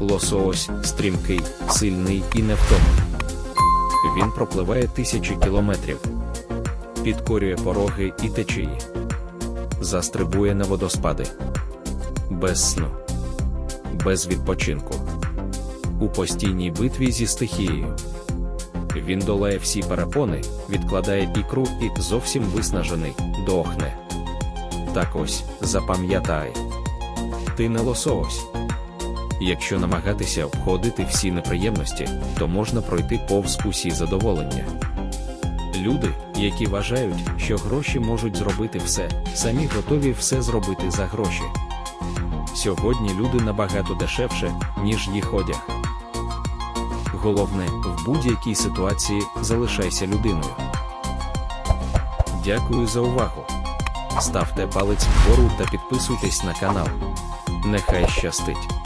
Лосось стрімкий, сильний і невтомний. Він пропливає тисячі кілометрів, підкорює пороги і течії, застрибує на водоспади, без сну, без відпочинку, у постійній битві зі стихією. Він долає всі перепони, відкладає ікру і зовсім виснажений, дохне. Так ось, запам'ятай. Ти не лосось. Якщо намагатися обходити всі неприємності, то можна пройти повз усі задоволення. Люди, які вважають, що гроші можуть зробити все, самі готові все зробити за гроші. Сьогодні люди набагато дешевше, ніж їх одяг. Головне, в будь-якій ситуації залишайся людиною. Дякую за увагу. Ставте палець вгору та підписуйтесь на канал. Нехай щастить!